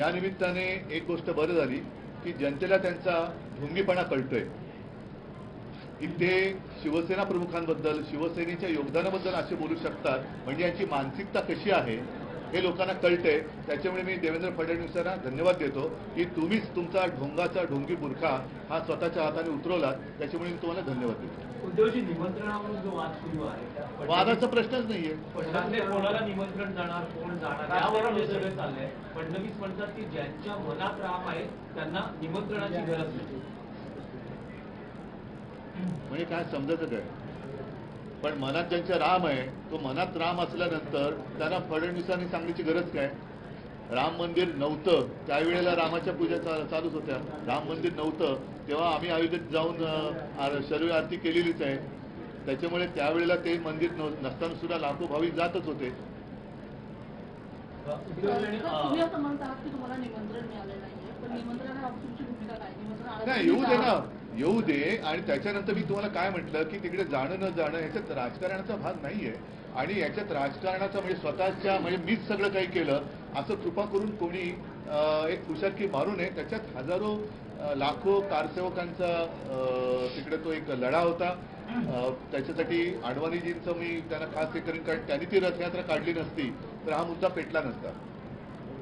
या निमित्ताने एक गोष्ट बरं झाली की जनतेला त्यांचा ढोंगीपणा कळतोय. इथे शिवसेना प्रमुखांबद्दल शिवसेनेच्या योगदानाबद्दल असे बोलू शकतात म्हणजे यांची मानसिकता कशी आहे हे लोकांना कळतंय. त्याच्यामुळे मी देवेंद्र फडणवीसांना धन्यवाद देतो की तुम्हीच तुमचा ढोंगाचा ढोंगी बुरखा हा स्वतःच्या हाताने उतरवलात. त्याच्यामुळे मी तुम्हाला धन्यवाद देतो. उद्धवजी निमंत्रणावरून जो वाद सुरू आहे वादाचा प्रश्नच नाहीये. फडणवीस कोणाला निमंत्रण जाणार कोण जाणार? यावरून हे सगळं चाललंय फडणवीस म्हणतात की ज्यांच्या मनात राम आहे त्यांना निमंत्रणाची गरज नाही. म्हणजे काय समजत काय पण मनात ज्यांच्या राम आहे तो मनात राम असल्यानंतर त्यांना फडणवीसांनी सांगण्याची गरज काय? राम मंदिर नव्हतं. त्यावेळेला रामाच्या पूजा चा- चालूच होत्या. राम मंदिर नव्हतं. तेव्हा आम्ही अयोध्येत जाऊन शर्व आरती केलेलीच आहे. त्याच्यामुळे त्यावेळेला ते मंदिर नसताना सुद्धा लाखो भाविक जातच होते. नाही येऊ दे ना. येऊ दे आणि त्याच्यानंतर मी तुम्हाला काय म्हटलं की तिकडे जाणं न जाणं ह्याच्यात राजकारणाचा भाग नाहीये. आणि याच्यात राजकारणाचा म्हणजे स्वतःच्या म्हणजे मीच सगळं काही केलं असं कृपा करून कोणी एक कुशाकी मारू नये. त्याच्यात हजारो लाखो कारसेवकांचा अं, तिकडे तो एक लढा होता. त्याच्यासाठी आडवाणीजींचं मी त्यांना खास हे करेन कारण त्यांनी ती रथयात्रा काढली नसती तर हा मुद्दा पेटला नसता.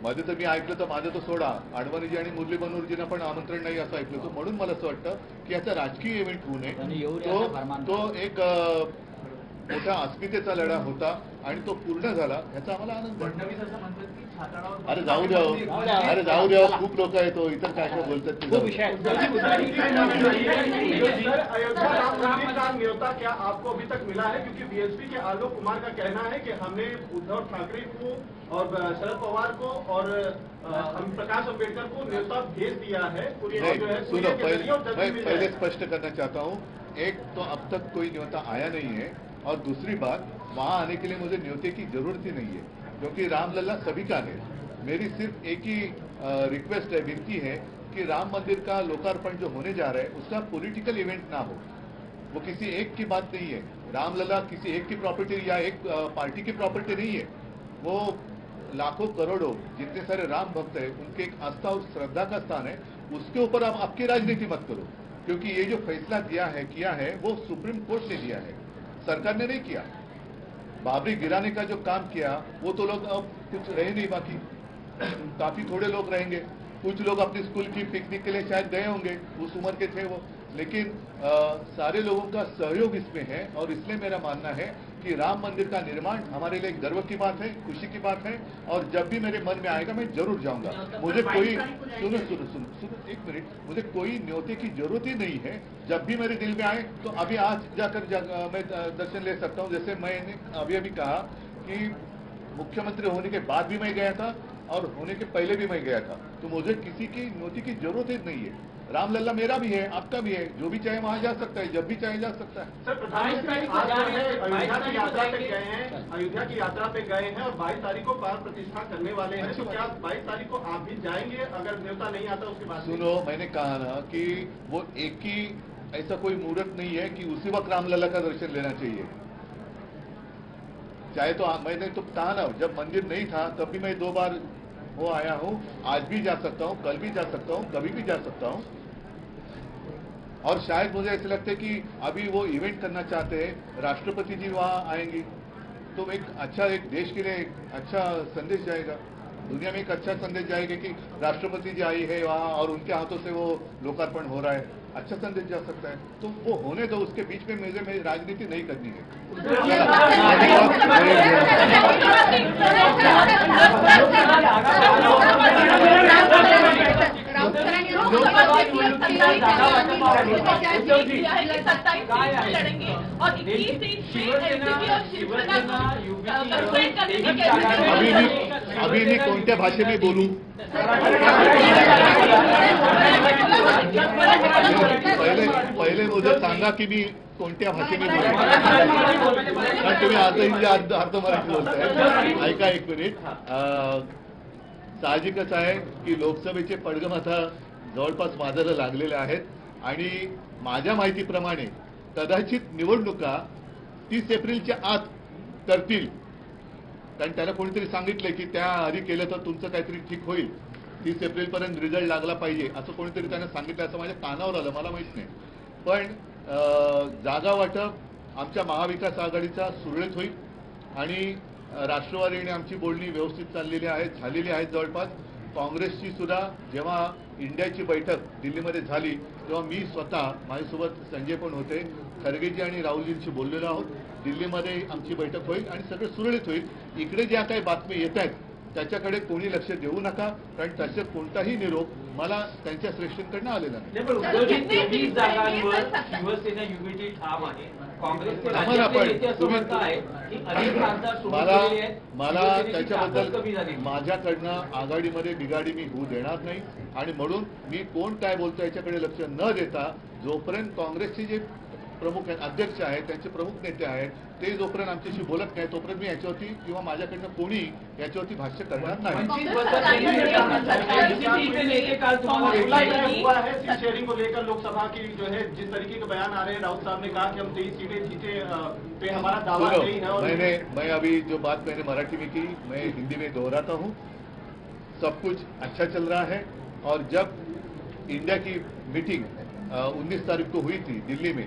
मध्ये तर मी ऐकलं तर माझं तो सोडा. आडवाणीजी आणि मुरली मनोहरजींना पण आमंत्रण नाही असं ऐकलं होतं. म्हणून मला असं वाटतं की याचा राजकीय इव्हेंट होऊ नये. तो एक मोठा अस्मितेचा लढा होता आणि तो पूर्ण झाला याचा आम्हाला आनंद अरे जाऊ द्या हो. अरे जाऊ द्या हो. खूप लोक आहेत हो. इतर काय काय बोलतात का न्योता क्या आपको अभी तक मिला है? क्योंकि बीएसपी के आलोक कुमार का कहना है कि हमने उद्धव ठाकरे को और शरद पवार को और हम प्रकाश अंबेडकर को न्योता भेज दिया है। पूरी जो है सुनो पहले स्पष्ट करना चाहता हूँ। एक तो अब तक कोई न्योता आया नहीं है और दूसरी बात वहाँ आने के लिए मुझे न्योते की ज़रूरत ही नहीं है क्योंकि रामलला सभी का है। मेरी सिर्फ़ एक ही रिक्वेस्ट है विनती है कि राम मंदिर का लोकार्पण जो होने जा रहा है उसका पॉलिटिकल इवेंट ना हो। वो किसी एक की बात नहीं है। रामलला किसी एक की प्रॉपर्टी या एक पार्टी की प्रॉपर्टी नहीं है। वो लाखों करोड़ों जितने सारे राम भक्त हैं, उनके एक आस्था और श्रद्धा का स्थान है। उसके ऊपर आप, आपकी राजनीति मत करो। क्योंकि ये जो फैसला दिया है, किया है, वो सुप्रीम कोर्ट ने दिया है। सरकार ने नहीं किया। बाबरी गिराने का जो काम किया, वो तो लोग अब कुछ रहे नहीं बाकी। काफ़ी थोड़े लोग रहेंगे। कुछ लोग अपने स्कूल की पिकनिक के लिए शायद गए होंगे। उस उम्र के थे वो। लेकिन अ, सारे लोगों का सहयोग इसमें है और इसलिए मेरा मानना है कि राम मंदिर का निर्माण हमारे लिए गर्व की बात है खुशी की बात है और जब भी मेरे मन में आएगा मैं ज़रूर जाऊँगा। मुझे कोई सुनो सुनो सुनो सुनो एक मिनट। मुझे कोई न्योते की ज़रूरत ही नहीं है। जब भी मेरे दिल में आए तो अभी आज जाकर जा, मैं दर्शन ले सकता हूँ। जैसे मैंने अभी अभी कहा कि मुख्यमंत्री होने के बाद भी मैं गया था और होने के पहले भी मैं गया था। तो मुझे किसी की नोटी की ज़रूरत ही नहीं है। रामलला मेरा भी है आपका भी है जो भी चाहे वहाँ जा सकता है जब भी चाहे जा सकता है। सर प्रधानमंत्री आज जो है अयोध्या की यात्रा पे गए हैं अयोध्या की यात्रा पे गए हैं और 22 तारीख को प्राण प्रतिष्ठा करने वाले हैं। तो क्या 22 तारीख को आप भी जाएँगे? अगर न्योता नहीं आता उसके बाद सुनो मैंने कहा ना कि वो एक ही ऐसा कोई मुहूर्त नहीं है कि उसी वक्त रामलला का दर्शन लेना चाहिए। चाहे तो मैंने तो कहा ना जब मंदिर नहीं था तब भी मैं दो बार वो आया हूँ। आज भी जा सकता हूँ, कल भी जा सकता हूँ, कभी भी जा सकता हूँ। और शायद मुझे ऐसे लगता है कि अभी वो इवेंट करना चाहते हैं, राष्ट्रपति जी वहाँ आएँगी। तो एक अच्छा एक देश के लिए एक अच्छा संदेश जाएगा। दुनिया में एक अच्छा संदेश जाएगा कि राष्ट्रपति जी आई है वहाँ और उनके हाथों से वो लोकार्पण हो रहा है। अच्छा संदेश जा सकता है। तो वो होने दो, उसके बीच में मुझे मेरी राजनीति नहीं करनी है। अभी कैसे मी अभी मी कोणत्या भाषेने बोलू? मुझे सांगा की मी कोणत्या भाषेने कारण तुम्ही अर्ध हिंदी अर्ध अर्ध मराठी बोलताय. ऐका एक मिनिट. साहजिकच आहे की लोकसभेचे पडगम आता जवळपास माझ्याला लागलेले आहेत. आणि माझ्या माहितीप्रमाणे कदाचित निवडणुका तीस एप्रिलच्या आत करतील. कारण त्याला कोणीतरी सांगितलंय की त्या आधी केलं तर तुमचं काहीतरी ठीक होईल. तीस एप्रिलपर्यंत रिझल्ट लागला पाहिजे. असं कोणीतरी त्यांना सांगितलं असं माझ्या कानावर आलं. मला माहीत नाही. पण जागा वाटप आमच्या महाविकास आघाडीचा सुरळीत होईल आणि राष्ट्रवादीने आमची बोलणी व्यवस्थित चाललेली आहेत झालेली आहेत जवळपास. काँग्रेसची सुद्धा जेव्हा इंडियाची बैठक दिल्लीमध्ये झाली तेव्हा मी स्वतः माझ्यासोबत संजय पण होते. खरगेजी आणि राहुलजींशी बोललेलो आहोत. दिल्लीमध्ये आमची बैठक होईल आणि सगळं सुरळीत होईल. इकडे ज्या काही बातम्या येत आहेत त्याच्याकडे कोणी लक्ष देऊ नका कारण त्याचा कोणताही निरोप मला त्यांच्या श्रेष्ठींकडनं आलेला नाही. शिवसेना युनिटी ठाम आहे. मला मला त्याच्याबद्दल माझ्याकडनं आघाडीमध्ये बिघाडी मी होऊ देणार नाही. आणि म्हणून मी कोण काय बोलतो याच्याकडे लक्ष न देता जोपर्यंत काँग्रेसचे जे प्रमुख आहेत अध्यक्ष आहेत त्यांचे प्रमुख नेते आहेत ते जोपर्यंत आमच्याशी बोलत नाही तोपर्यंत मी याच्यावरती किंवा माझ्याकडनं कोणी याच्यावरती भाष्य करणार नाही के नेते काल तुम्हाला फैसला भेटले तय हुआ है सीट शेयरिंग को लेकर लोकसभा की जो है जिस तरीके के बयान आ रहे हैं राउत साहब ने कहा कि हम तेईस सीटें जीते पे हमारा दावा नहीं है मैंने मैं अभी जो बात मैंने मराठी में की मैं हिंदी में दोहराता हूँ सब कुछ अच्छा चल रहा है और जब इंडिया की मीटिंग उन्नीस तारीख को हुई थी दिल्ली में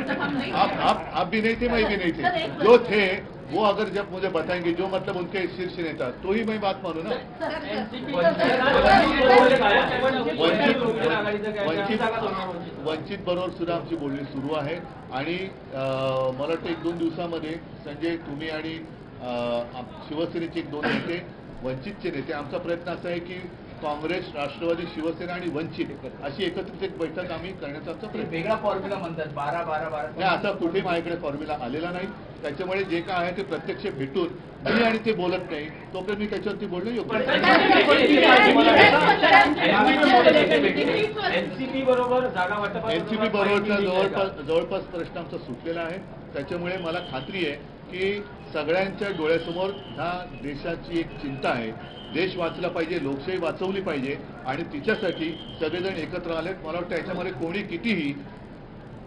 आप आप आप भी नहीं थे मैं भी नहीं थे। जो थे वो अगर जब मुझे बताएंगे जो मतलब उनके शीर्ष नेता तो ही मैं बात मानू ना? वंचित वंचित वंचित वंचित बरोबर सुद्धा आमची बोलणी सुरू आहे. आणि मला वाटतं एक दोन दिवसामध्ये संजय तुम्ही आणि शिवसेनेचे एक दोन नेते वंचितचे नेते आमचा प्रयत्न असा आहे की काँग्रेस राष्ट्रवादी शिवसेना आणि वंचित अशी एकत्रित एक बैठक आम्ही करण्याचा. वेगळा फॉर्म्युला म्हणतात. बारा बारा बारा नाही आता कुठे माझ्याकडे फॉर्म्युला आलेला नाही. त्याच्यामुळे जे काय आहे ते प्रत्यक्ष भेटून मी आणि ते बोलत नाही. तोपर्यंत मी त्याच्यावरती बोलणं योग्य. एनसीपी बरोबर जागा वाटप एनसीपी बरोबरचा जवळपास जवळपास प्रश्न आमचा सुटलेला आहे. त्याच्यामुळे मला खात्री आहे की सगळ्यांच्या डोळ्यासमोर ह्या देशाची एक चिंता आहे. देश वाचला पाहिजे लोकशाही वाचवली पाहिजे आणि तिच्यासाठी सगळेजण एकत्र आलेत. मला वाटतं याच्यामध्ये कोणी कितीही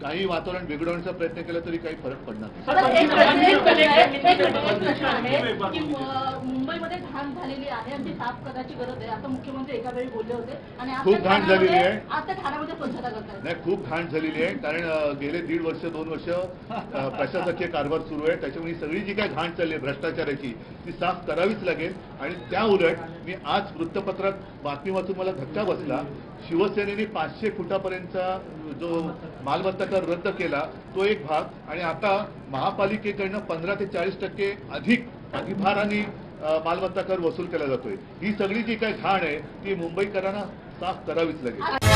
काही वातावरण बिघडवण्याचा प्रयत्न केला तरी काही फरक पडणार नाही. मुंबईमध्ये घाण झालेली आहे आणि ती साफ करण्याची गरज आहे. आता मुख्यमंत्री एका वेळी बोलले होते आणि खूप घाण झालेली आहे. आता ठाण्यामध्ये स्वच्छता करतायत. नाही खूप घाण झालेली आहे. कारण गेले दीड वर्ष दोन वर्ष प्रशासकीय कारभार सुरू आहे. त्याच्यामुळे ही सगळी जी काय घाण चालली आहे भ्रष्टाचाराची ती साफ करावीच लागेल. आणि त्या उलट मी आज वृत्तपत्रात बातमी वाचून मला धक्का बसला. शिवसेनेने पाचशे फुटापर्यंतचा जो मालमत्ता कर रद्द केला तो एक भाग. आणि आता महापालिकेकडनं पंधरा ते चाळीस टक्के अधिक अधिभाराने आणि मालमत्ता कर वसूल केला जातोय. ही सगळी जी काही घाण आहे ती मुंबईकरांना साफ करावीच लागेल.